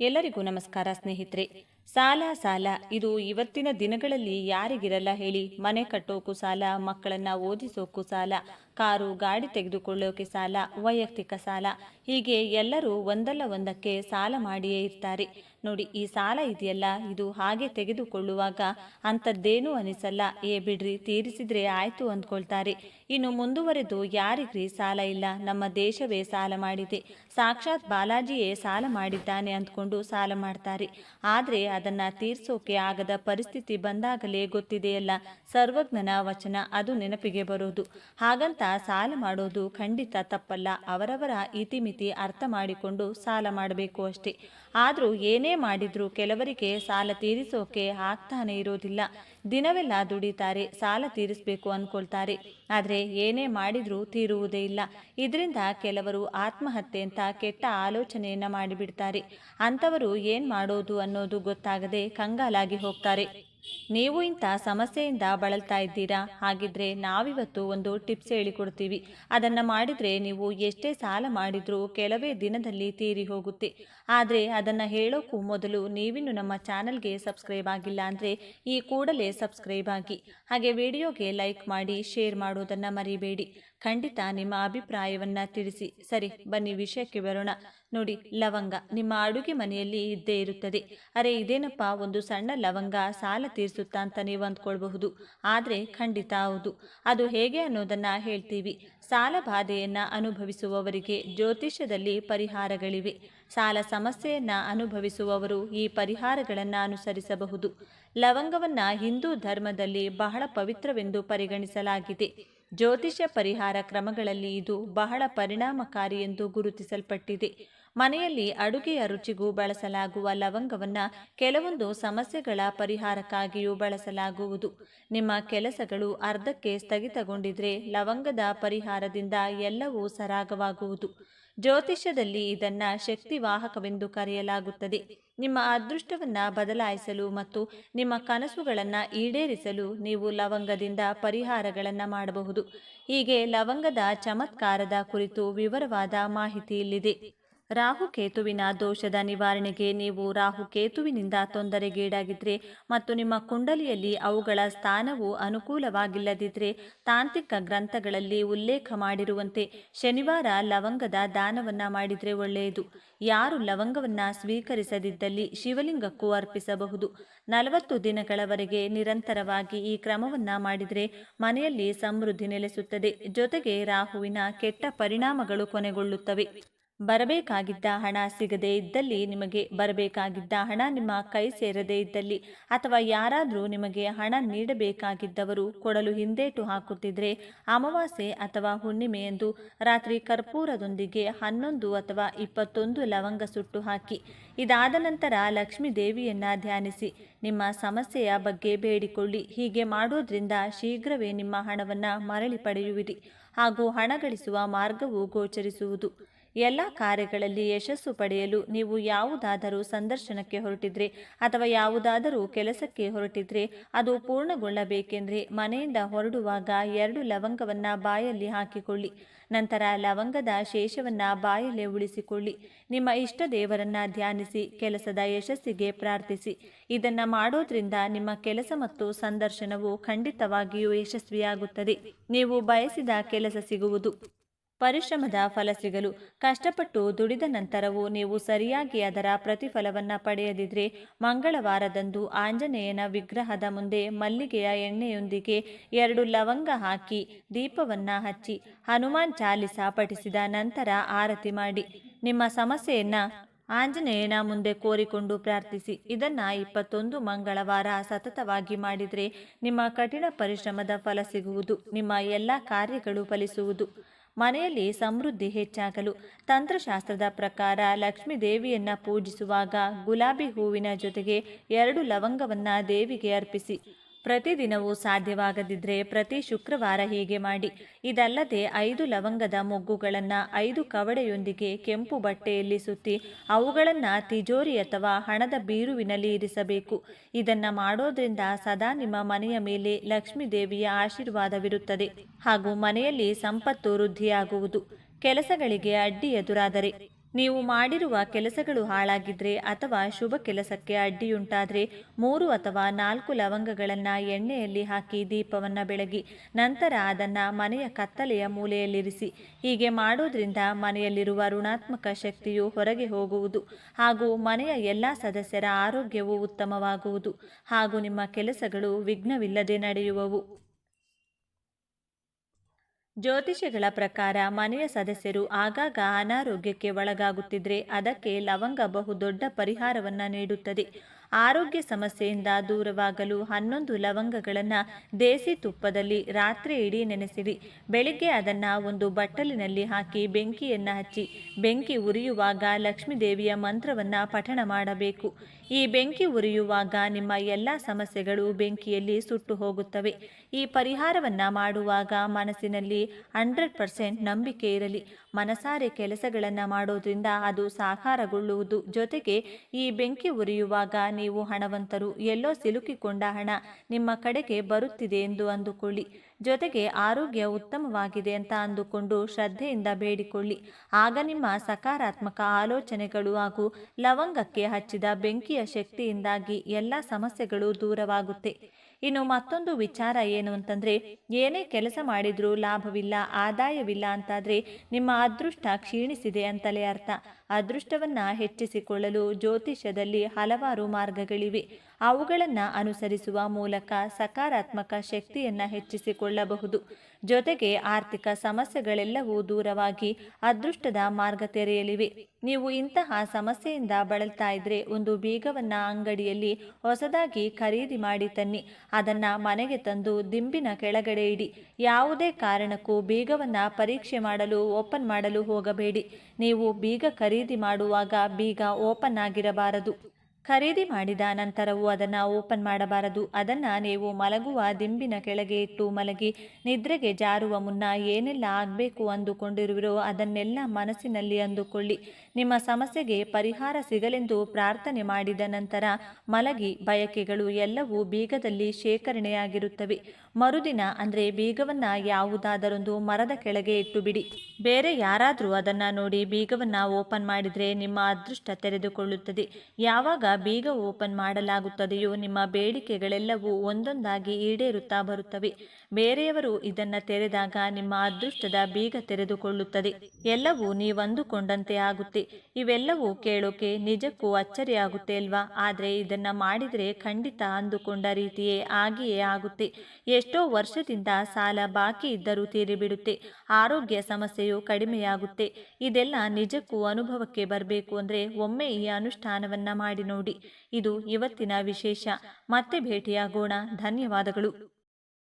ಎಲ್ಲರಿಗೂ ನಮಸ್ಕಾರ ಸ್ನೇಹಿತರೆ. ಸಾಲ ಸಾಲ, ಇದು ಇವತ್ತಿನ ದಿನಗಳಲ್ಲಿ ಯಾರಿಗಿರಲ್ಲ ಹೇಳಿ ಮನೆ ಕಟ್ಟೋಕು ಸಾಲ, ಮಕ್ಕಳನ್ನ ಓದಿಸೋಕು ಸಾಲ ಕಾರು, ಗಾಡಿ ತೆಗೆದುಕೊಳ್ಳೋಕೆ ಸಾಲ, ವೈಯಕ್ತಿಕ ಸಾಲ, ಹೀಗೆ ಎಲ್ಲರೂ ಒಂದಲ್ಲ ಒಂದಕ್ಕೆ ಸಾಲ ಮಾಡಿಯೇ ಇರ್ತಾರೆ. ನೋಡಿ, ಈ ಸಾಲ ಇದೆಯಲ್ಲ? ಇದು ಹಾಗೆ ತೆಗೆದುಕೊಳ್ಳುವಾಗ ಅಂಥದ್ದೇನೂ ಅನಿಸಲ್ಲ. ಏ ಬಿಡ್ರಿ, ತೀರಿಸಿದ್ರೆ ಆಯ್ತು ಅಂದ್ಕೊಳ್ತಾರೆ. ಇನ್ನು ಮುಂದುವರೆದು ಯಾರಿಗ್ರಿ ಸಾಲ ಇಲ್ಲ? ನಮ್ಮ ದೇಶವೇ ಸಾಲ ಮಾಡಿದೆ. ಸಾಕ್ಷಾತ್ ಬಾಲಾಜಿಯೇ ಸಾಲ ಮಾಡಿದ್ದಾನೆ ಅಂದ್ಕೊಂಡು ಸಾಲ ಮಾಡ್ತಾರೆ. ಆದರೆ ಅದನ್ನ ತೀರಿಸೋಕೆ ಆಗದ ಪರಿಸ್ಥಿತಿ ಬಂದಾಗಲೇ ಗೊತ್ತಿದೆಯಲ್ಲ? ಸರ್ವಜ್ಞನ ವಚನ, ಅದು ನೆನಪಿಗೆ ಬರೋದು. ಹಾಗಂತ ಸಾಲ ಮಾಡೋದು ಖಂಡಿತ ತಪ್ಪಲ್ಲ. ಅವರವರ ಇತಿಮಿತಿ ಅರ್ಥ ಮಾಡಿಕೊಂಡು ಸಾಲ ಮಾಡಬೇಕು ಅಷ್ಟೇ. ಆದರೂ ಏನೇ ಮಾಡಿದರೂ ಕೆಲವರಿಗೆ ಸಾಲ ತೀರಿಸೋಕೆ ಆಗ್ತಾನೆ ಇರೋದಿಲ್ಲ. ದಿನವೆಲ್ಲ ದುಡಿತಾರೆ, ಸಾಲ ತೀರಿಸಬೇಕು ಅಂದ್ಕೊಳ್ತಾರೆ ಆದರೆ ಏನೇ ಮಾಡಿದರೂ ತೀರುವುದೇ ಇಲ್ಲ. ಇದರಿಂದ ಕೆಲವರು ಆತ್ಮಹತ್ಯೆ ಅಂತ ಕೆಟ್ಟ ಆಲೋಚನೆಯನ್ನ ಮಾಡಿಬಿಡ್ತಾರೆ. ಅಂಥವರು ಏನು ಮಾಡೋದು ಅನ್ನೋದು ಗೊತ್ತಾಗದೆ ಕಂಗಾಲಾಗಿ ಹೋಗ್ತಾರೆ. ನೀವು ಇಂಥ ಸಮಸ್ಯೆಯಿಂದ ಬಳಲ್ತಾ ಇದ್ದೀರಾ? ಹಾಗಿದ್ರೆ ನಾವಿವತ್ತು ಒಂದು ಟಿಪ್ಸ್ ಹೇಳಿಕೊಡ್ತೀವಿ. ಅದನ್ನು ಮಾಡಿದರೆ ನೀವು ಎಷ್ಟೇ ಸಾಲ ಮಾಡಿದ್ರೂ ಕೆಲವೇ ದಿನದಲ್ಲಿ ತೀರಿ ಹೋಗುತ್ತೆ. ಆದರೆ ಅದನ್ನು ಹೇಳೋಕ್ಕೂ ಮೊದಲು ನೀವಿನ್ನು ನಮ್ಮ ಚಾನಲ್ಗೆ ಸಬ್ಸ್ಕ್ರೈಬ್ ಆಗಿಲ್ಲ ಅಂದರೆ ಈ ಕೂಡಲೇ ಸಬ್ಸ್ಕ್ರೈಬ್ ಆಗಿ. ಹಾಗೆ ವಿಡಿಯೋಗೆ ಲೈಕ್ ಮಾಡಿ, ಶೇರ್ ಮಾಡೋದನ್ನು ಮರಿಬೇಡಿ. ಖಂಡಿತ ನಿಮ್ಮ ಅಭಿಪ್ರಾಯವನ್ನ ತಿಳಿಸಿ. ಸರಿ, ಬನ್ನಿ ವಿಷಯಕ್ಕೆ ಬರೋಣ. ನೋಡಿ, ಲವಂಗ. ನಿಮ್ಮ ಅಡುಗೆ ಮನೆಯಲ್ಲಿ ಇದ್ದೇ ಇರುತ್ತದೆ. ಅರೆ, ಇದೇನಪ್ಪ, ಒಂದು ಸಣ್ಣ ಲವಂಗ ಸಾಲ ತೀರಿಸುತ್ತಾ ಅಂತ ನೀವು ಅಂದ್ಕೊಳ್ಬಹುದು. ಆದರೆ ಖಂಡಿತ ಹೌದು. ಅದು ಹೇಗೆ ಅನ್ನೋದನ್ನ ಹೇಳ್ತೀವಿ. ಸಾಲ ಬಾಧೆಯನ್ನು ಅನುಭವಿಸುವವರಿಗೆ ಜ್ಯೋತಿಷ್ಯದಲ್ಲಿ ಪರಿಹಾರಗಳಿವೆ. ಸಾಲ ಸಮಸ್ಯೆಯನ್ನ ಅನುಭವಿಸುವವರು ಈ ಪರಿಹಾರಗಳನ್ನು ಅನುಸರಿಸಬಹುದು. ಲವಂಗವನ್ನ ಹಿಂದೂ ಧರ್ಮದಲ್ಲಿ ಬಹಳ ಪವಿತ್ರವೆಂದು ಪರಿಗಣಿಸಲಾಗಿದೆ. ಜ್ಯೋತಿಷ್ಯ ಪರಿಹಾರ ಕ್ರಮಗಳಲ್ಲಿ ಇದು ಬಹಳ ಪರಿಣಾಮಕಾರಿ ಎಂದು ಗುರುತಿಸಲ್ಪಟ್ಟಿದೆ. ಮನೆಯಲ್ಲಿ ಅಡುಗೆಯ ರುಚಿಗೂ ಬಳಸಲಾಗುವ ಲವಂಗವನ್ನು ಕೆಲವೊಂದು ಸಮಸ್ಯೆಗಳ ಪರಿಹಾರಕ್ಕಾಗಿಯೂ ಬಳಸಲಾಗುವುದು. ನಿಮ್ಮ ಕೆಲಸಗಳು ಅರ್ಧಕ್ಕೆ ಸ್ಥಗಿತಗೊಂಡಿದ್ರೆ ಲವಂಗದ ಪರಿಹಾರದಿಂದ ಎಲ್ಲವೂ ಸರಾಗವಾಗುವುದು. ಜ್ಯೋತಿಷ್ಯದಲ್ಲಿ ಇದನ್ನ ಶಕ್ತಿವಾಹಕವೆಂದು ಕರೆಯಲಾಗುತ್ತದೆ. ನಿಮ್ಮ ಅದೃಷ್ಟವನ್ನ ಬದಲಾಯಿಸಲು ಮತ್ತು ನಿಮ್ಮ ಕನಸುಗಳನ್ನು ಈಡೇರಿಸಲು ನೀವು ಲವಂಗದಿಂದ ಪರಿಹಾರಗಳನ್ನು ಮಾಡಬಹುದು. ಹೀಗೆ ಲವಂಗದ ಚಮತ್ಕಾರದ ಕುರಿತು ವಿವರವಾದ ಮಾಹಿತಿ ಇಲ್ಲಿದೆ. ರಾಹುಕೇತುವಿನ ದೋಷದ ನಿವಾರಣೆಗೆ ನೀವು ರಾಹುಕೇತುವಿನಿಂದ ತೊಂದರೆಗೀಡಾಗಿದ್ದರೆ ಮತ್ತು ನಿಮ್ಮ ಕುಂಡಲಿಯಲ್ಲಿ ಅವುಗಳ ಸ್ಥಾನವು ಅನುಕೂಲವಾಗಿಲ್ಲದಿದ್ದರೆ ತಾಂತ್ರಿಕ ಗ್ರಂಥಗಳಲ್ಲಿ ಉಲ್ಲೇಖ ಮಾಡಿರುವಂತೆ ಶನಿವಾರ ಲವಂಗದ ದಾನವನ್ನ ಮಾಡಿದರೆ ಒಳ್ಳೆಯದು. ಯಾರು ಲವಂಗವನ್ನ ಸ್ವೀಕರಿಸದಿದ್ದಲ್ಲಿ ಶಿವಲಿಂಗಕ್ಕೂ ಅರ್ಪಿಸಬಹುದು. ನಲವತ್ತು ದಿನಗಳವರೆಗೆ ನಿರಂತರವಾಗಿ ಈ ಕ್ರಮವನ್ನ ಮಾಡಿದರೆ ಮನೆಯಲ್ಲಿ ಸಮೃದ್ಧಿ ನೆಲೆಸುತ್ತದೆ. ಜೊತೆಗೆ ರಾಹುವಿನ ಕೆಟ್ಟ ಪರಿಣಾಮಗಳು ಕೊನೆಗೊಳ್ಳುತ್ತವೆ. ಬರಬೇಕಾಗಿದ್ದ ಹಣ ಸಿಗದೇ ಇದ್ದಲ್ಲಿ ನಿಮಗೆ ಬರಬೇಕಾಗಿದ್ದ ಹಣ ನಿಮ್ಮ ಕೈ ಸೇರದೇ ಇದ್ದಲ್ಲಿ ಅಥವಾ ಯಾರಾದರೂ ನಿಮಗೆ ಹಣ ನೀಡಬೇಕಾಗಿದ್ದವರು ಕೊಡಲು ಹಿಂದೇಟು ಹಾಕುತ್ತಿದ್ದರೆ ಅಮಾವಾಸ್ಯೆ ಅಥವಾ ಹುಣ್ಣಿಮೆ ಎಂದು ರಾತ್ರಿ ಕರ್ಪೂರದೊಂದಿಗೆ ಹನ್ನೊಂದು ಅಥವಾ ಇಪ್ಪತ್ತೊಂದು ಲವಂಗ ಸುಟ್ಟು ಹಾಕಿ. ಇದಾದ ನಂತರ ಲಕ್ಷ್ಮೀ ದೇವಿಯನ್ನ ಧ್ಯಾನಿಸಿ. ನಿಮ್ಮ ಸಮಸ್ಯೆಯ ಬಗ್ಗೆ ಬೇಡಿಕೊಳ್ಳಿ. ಹೀಗೆ ಮಾಡೋದ್ರಿಂದ ಶೀಘ್ರವೇ ನಿಮ್ಮ ಹಣವನ್ನು ಮರಳಿ ಪಡೆಯುವಿರಿ. ಹಾಗೂ ಹಣ ಗಳಿಸುವ ಮಾರ್ಗವು ಗೋಚರಿಸುವುದು. ಎಲ್ಲ ಕಾರ್ಯಗಳಲ್ಲಿ ಯಶಸ್ಸು ಪಡೆಯಲು ನೀವು ಯಾವುದಾದರೂ ಸಂದರ್ಶನಕ್ಕೆ ಹೊರಟಿದ್ರೆ ಅಥವಾ ಯಾವುದಾದರೂ ಕೆಲಸಕ್ಕೆ ಹೊರಟಿದ್ರೆ ಅದು ಪೂರ್ಣಗೊಳ್ಳಬೇಕೆಂದ್ರೆ ಮನೆಯಿಂದ ಹೊರಡುವಾಗ ಎರಡು ಲವಂಗವನ್ನ ಬಾಯಲ್ಲಿ ಹಾಕಿಕೊಳ್ಳಿ. ನಂತರ ಲವಂಗದ ಶೇಷವನ್ನ ಬಾಯಲ್ಲೇ ಉಳಿಸಿಕೊಳ್ಳಿ. ನಿಮ್ಮ ಇಷ್ಟ ದೇವರನ್ನ ಧ್ಯಾನಿಸಿ, ಕೆಲಸದ ಯಶಸ್ಸಿಗೆ ಪ್ರಾರ್ಥಿಸಿ. ಇದನ್ನ ಮಾಡೋದ್ರಿಂದ ನಿಮ್ಮ ಕೆಲಸ ಮತ್ತು ಸಂದರ್ಶನವು ಖಂಡಿತವಾಗಿಯೂ ಯಶಸ್ವಿಯಾಗುತ್ತದೆ. ನೀವು ಬಯಸಿದ ಕೆಲಸ ಸಿಗುವುದು. ಪರಿಶ್ರಮದ ಫಲ ಸಿಗಲು ಕಷ್ಟಪಟ್ಟು ದುಡಿದ ನಂತರವೂ ನೀವು ಸರಿಯಾಗಿ ಅದರ ಪ್ರತಿಫಲವನ್ನು ಪಡೆಯದಿದ್ರೆ ಮಂಗಳವಾರದಂದು ಆಂಜನೇಯನ ವಿಗ್ರಹದ ಮುಂದೆ ಮಲ್ಲಿಗೆಯ ಎಣ್ಣೆಯೊಂದಿಗೆ ಎರಡು ಲವಂಗ ಹಾಕಿ ದೀಪವನ್ನು ಹಚ್ಚಿ ಹನುಮಾನ್ ಚಾಲಿಸ ಪಠಿಸಿದ ನಂತರ ಆರತಿ ಮಾಡಿ. ನಿಮ್ಮ ಸಮಸ್ಯೆಯನ್ನು ಆಂಜನೇಯನ ಮುಂದೆ ಕೋರಿಕೊಂಡು ಪ್ರಾರ್ಥಿಸಿ. ಇದನ್ನು ಇಪ್ಪತ್ತೊಂದು ಮಂಗಳವಾರ ಸತತವಾಗಿ ಮಾಡಿದರೆ ನಿಮ್ಮ ಕಠಿಣ ಪರಿಶ್ರಮದ ಫಲ ಸಿಗುವುದು. ನಿಮ್ಮ ಎಲ್ಲ ಕಾರ್ಯಗಳು ಫಲಿಸುವುದು. ಮನೆಯಲ್ಲಿ ಸಮೃದ್ಧಿ ಹೆಚ್ಚಾಗಲು ತಂತ್ರಶಾಸ್ತ್ರದ ಪ್ರಕಾರ ಲಕ್ಷ್ಮೀ ದೇವಿಯನ್ನ ಪೂಜಿಸುವಾಗ ಗುಲಾಬಿ ಹೂವಿನ ಜೊತೆಗೆ ಎರಡು ಲವಂಗವನ್ನ ದೇವಿಗೆ ಅರ್ಪಿಸಿ. ಪ್ರತಿದಿನವೂ ಸಾಧ್ಯವಾಗದಿದ್ದರೆ ಪ್ರತಿ ಶುಕ್ರವಾರ ಹೀಗೆ ಮಾಡಿ. ಇದಲ್ಲದೆ ಐದು ಲವಂಗದ ಮೊಗ್ಗುಗಳನ್ನು ಐದು ಕವಡೆಯೊಂದಿಗೆ ಕೆಂಪು ಬಟ್ಟೆಯಲ್ಲಿ ಸುತ್ತಿ ಅವುಗಳನ್ನು ತಿಜೋರಿ ಅಥವಾ ಹಣದ ಬೀರುವಿನಲ್ಲಿ ಇರಿಸಬೇಕು. ಇದನ್ನು ಮಾಡೋದ್ರಿಂದ ಸದಾ ನಿಮ್ಮ ಮನೆಯ ಮೇಲೆ ಲಕ್ಷ್ಮೀ ದೇವಿಯ ಆಶೀರ್ವಾದವಿರುತ್ತದೆ. ಹಾಗೂ ಮನೆಯಲ್ಲಿ ಸಂಪತ್ತು ವೃದ್ಧಿಯಾಗುವುದು. ಕೆಲಸಗಳಿಗೆ ಅಡ್ಡಿ ಎದುರಾದರೆ ನೀವು ಮಾಡಿರುವ ಕೆಲಸಗಳು ಹಾಳಾಗಿದ್ರೆ ಅಥವಾ ಶುಭ ಕೆಲಸಕ್ಕೆ ಅಡ್ಡಿಯುಂಟಾದರೆ ಮೂರು ಅಥವಾ ನಾಲ್ಕು ಲವಂಗಗಳನ್ನು ಎಣ್ಣೆಯಲ್ಲಿ ಹಾಕಿ ದೀಪವನ್ನು ಬೆಳಗಿ, ನಂತರ ಅದನ್ನು ಮನೆಯ ಕತ್ತಲೆಯ ಮೂಲೆಯಲ್ಲಿರಿಸಿ. ಹೀಗೆ ಮಾಡೋದ್ರಿಂದ ಮನೆಯಲ್ಲಿರುವ ಋಣಾತ್ಮಕ ಶಕ್ತಿಯು ಹೊರಗೆ ಹೋಗುವುದು ಹಾಗೂ ಮನೆಯ ಎಲ್ಲ ಸದಸ್ಯರ ಆರೋಗ್ಯವು ಉತ್ತಮವಾಗುವುದು ಹಾಗೂ ನಿಮ್ಮ ಕೆಲಸಗಳು ವಿಘ್ನವಿಲ್ಲದೆ ನಡೆಯುವವು. ಜ್ಯೋತಿಷಿಗಳ ಪ್ರಕಾರ ಮನೆಯ ಸದಸ್ಯರು ಆಗಾಗ ಅನಾರೋಗ್ಯಕ್ಕೆ ಒಳಗಾಗುತ್ತಿದ್ರೆ ಅದಕ್ಕೆ ಲವಂಗ ಬಹುದೊಡ್ಡ ಪರಿಹಾರವನ್ನು ನೀಡುತ್ತದೆ. ಆರೋಗ್ಯ ಸಮಸ್ಯೆಯಿಂದ ದೂರವಾಗಲು ಹನ್ನೊಂದು ಲವಂಗಗಳನ್ನು ದೇಸಿ ತುಪ್ಪದಲ್ಲಿ ರಾತ್ರಿ ಇಡೀ ನೆನೆಸಿಡಿ ಬೆಳಿಗ್ಗೆ ಅದನ್ನು ಒಂದು ಬಟ್ಟಲಿನಲ್ಲಿ ಹಾಕಿ ಬೆಂಕಿಯನ್ನು ಹಚ್ಚಿ, ಬೆಂಕಿ ಉರಿಯುವಾಗ ಲಕ್ಷ್ಮೀದೇವಿಯ ಮಂತ್ರವನ್ನು ಪಠಣ ಮಾಡಬೇಕು. ಈ ಬೆಂಕಿ ಉರಿಯುವಾಗ ನಿಮ್ಮ ಎಲ್ಲ ಸಮಸ್ಯೆಗಳು ಬೆಂಕಿಯಲ್ಲಿ ಸುಟ್ಟು ಹೋಗುತ್ತವೆ. ಈ ಪರಿಹಾರವನ್ನು ಮಾಡುವಾಗ ಮನಸ್ಸಿನಲ್ಲಿ ಹಂಡ್ರೆಡ್ ಪರ್ಸೆಂಟ್ ನಂಬಿಕೆ ಇರಲಿ. ಮನಸಾರೆ ಕೆಲಸಗಳನ್ನು ಮಾಡೋದ್ರಿಂದ ಅದು ಸಾಕಾರಗೊಳ್ಳುವುದು. ಜೊತೆಗೆ ಈ ಬೆಂಕಿ ಉರಿಯುವಾಗ ನೀವು ಹಣವಂತರು, ಎಲ್ಲೋ ಸಿಲುಕಿಕೊಂಡ ಹಣ ನಿಮ್ಮ ಕಡೆಗೆ ಬರುತ್ತಿದೆ ಎಂದು ಅಂದುಕೊಳ್ಳಿ. ಜೊತೆಗೆ ಆರೋಗ್ಯ ಉತ್ತಮವಾಗಿದೆ ಅಂತ ಅಂದುಕೊಂಡು ಶ್ರದ್ಧೆಯಿಂದ ಬೇಡಿಕೊಳ್ಳಿ. ಆಗ ನಿಮ್ಮ ಸಕಾರಾತ್ಮಕ ಆಲೋಚನೆಗಳು ಹಾಗೂ ಲವಂಗಕ್ಕೆ ಹಚ್ಚಿದ ಬೆಂಕಿಯ ಶಕ್ತಿಯಿಂದಾಗಿ ಎಲ್ಲ ಸಮಸ್ಯೆಗಳು ದೂರವಾಗುತ್ತೆ. ಇನ್ನು ಮತ್ತೊಂದು ವಿಚಾರ ಏನು ಅಂತಂದರೆ, ಏನೇ ಕೆಲಸ ಮಾಡಿದರೂ ಲಾಭವಿಲ್ಲ, ಆದಾಯವಿಲ್ಲ ಅಂತಾದ್ರೆ ನಿಮ್ಮ ಅದೃಷ್ಟ ಕ್ಷೀಣಿಸಿದೆ ಅಂತಲೇ ಅರ್ಥ. ಅದೃಷ್ಟವನ್ನು ಹೆಚ್ಚಿಸಿಕೊಳ್ಳಲು ಜ್ಯೋತಿಷ್ಯದಲ್ಲಿ ಹಲವಾರು ಮಾರ್ಗಗಳಿವೆ. ಅವುಗಳನ್ನು ಅನುಸರಿಸುವ ಮೂಲಕ ಸಕಾರಾತ್ಮಕ ಶಕ್ತಿಯನ್ನು ಹೆಚ್ಚಿಸಿಕೊಳ್ಳಬಹುದು. ಜೊತೆಗೆ ಆರ್ಥಿಕ ಸಮಸ್ಯೆಗಳೆಲ್ಲವೂ ದೂರವಾಗಿ ಅದೃಷ್ಟದ ಮಾರ್ಗ ತೆರೆಯಲಿವೆ. ನೀವು ಇಂತಹ ಸಮಸ್ಯೆಯಿಂದ ಬಳಲ್ತಾ ಇದ್ರೆ ಒಂದು ಬೀಗವನ್ನ ಅಂಗಡಿಯಲ್ಲಿ ಹೊಸದಾಗಿ ಖರೀದಿ ಮಾಡಿ ತನ್ನಿ. ಅದನ್ನ ಮನೆಗೆ ತಂದು ದಿಂಬಿನ ಕೆಳಗಡೆ ಇಡಿ. ಯಾವುದೇ ಕಾರಣಕ್ಕೂ ಬೀಗವನ್ನ ಪರೀಕ್ಷೆ ಮಾಡಲು, ಓಪನ್ ಮಾಡಲು ಹೋಗಬೇಡಿ. ನೀವು ಬೀಗ ಖರೀದಿ ಮಾಡುವಾಗ ಬೀಗ ಓಪನ್ ಆಗಿರಬಾರದು. ಖರೀದಿ ಮಾಡಿದ ನಂತರವೂ ಅದನ್ನು ಓಪನ್ ಮಾಡಬಾರದು. ಅದನ್ನು ನೀವು ಮಲಗುವ ದಿಂಬಿನ ಕೆಳಗೆ ಇಟ್ಟು ಮಲಗಿ ನಿದ್ರೆಗೆ ಜಾರುವ ಮುನ್ನ ಏನೆಲ್ಲ ಆಗಬೇಕು ಅಂದುಕೊಂಡಿರುವಿರೋ ಅದನ್ನೆಲ್ಲ ಮನಸ್ಸಿನಲ್ಲಿ ಅಂದುಕೊಳ್ಳಿ. ನಿಮ್ಮ ಸಮಸ್ಯೆಗೆ ಪರಿಹಾರ ಸಿಗಲೆಂದು ಪ್ರಾರ್ಥನೆ ಮಾಡಿದ ನಂತರ ಮಲಗಿ ಬಯಕೆಗಳು ಎಲ್ಲವೂ ಬೀಗದಲ್ಲಿ ಶೇಖರಣೆಯಾಗಿರುತ್ತವೆ. ಮರುದಿನ ಅಂದರೆ ಬೀಗವನ್ನು ಯಾವುದಾದರೊಂದು ಮರದ ಕೆಳಗೆ ಇಟ್ಟು ಬಿಡಿ ಬೇರೆ ಯಾರಾದರೂ ಅದನ್ನು ನೋಡಿ ಬೀಗವನ್ನು ಓಪನ್ ಮಾಡಿದರೆ ನಿಮ್ಮ ಅದೃಷ್ಟ ತೆರೆದುಕೊಳ್ಳುತ್ತದೆ. ಯಾವಾಗ ಬೀಗ ಓಪನ್ ಮಾಡಲಾಗುತ್ತದೆಯೋ ನಿಮ್ಮ ಬೇಡಿಕೆಗಳೆಲ್ಲವೂ ಒಂದೊಂದಾಗಿ ಈಡೇರುತ್ತಾ ಬರುತ್ತವೆ. ಬೇರೆಯವರು ಇದನ್ನು ತೆರೆದಾಗ ನಿಮ್ಮ ಅದೃಷ್ಟದ ಬೀಗ ತೆರೆದುಕೊಳ್ಳುತ್ತದೆ. ಎಲ್ಲವೂ ನೀವಂದುಕೊಂಡಂತೆ ಆಗುತ್ತೆ. ಇವೆಲ್ಲವೂ ಕೇಳೋಕೆ ನಿಜಕ್ಕೂ ಅಚ್ಚರಿಯಾಗುತ್ತೆ ಅಲ್ವಾ? ಆದರೆ ಇದನ್ನು ಮಾಡಿದರೆ ಖಂಡಿತ ಅಂದುಕೊಂಡ ರೀತಿಯೇ ಆಗಿಯೇ ಆಗುತ್ತೆ. ಎಷ್ಟೋ ವರ್ಷದಿಂದ ಸಾಲ ಬಾಕಿ ಇದ್ದರೂ ತೀರಿಬಿಡುತ್ತೆ. ಆರೋಗ್ಯ ಸಮಸ್ಯೆಯು ಕಡಿಮೆಯಾಗುತ್ತೆ. ಇದೆಲ್ಲ ನಿಜಕ್ಕೂ ಅನುಭವಕ್ಕೆ ಬರಬೇಕು ಅಂದರೆ ಒಮ್ಮೆ ಈ ಅನುಷ್ಠಾನವನ್ನು ಮಾಡಿ ನೋಡಿ. ಇದು ಇವತ್ತಿನ ವಿಶೇಷ. ಮತ್ತೆ ಭೇಟಿಯಾಗೋಣ. ಧನ್ಯವಾದಗಳು.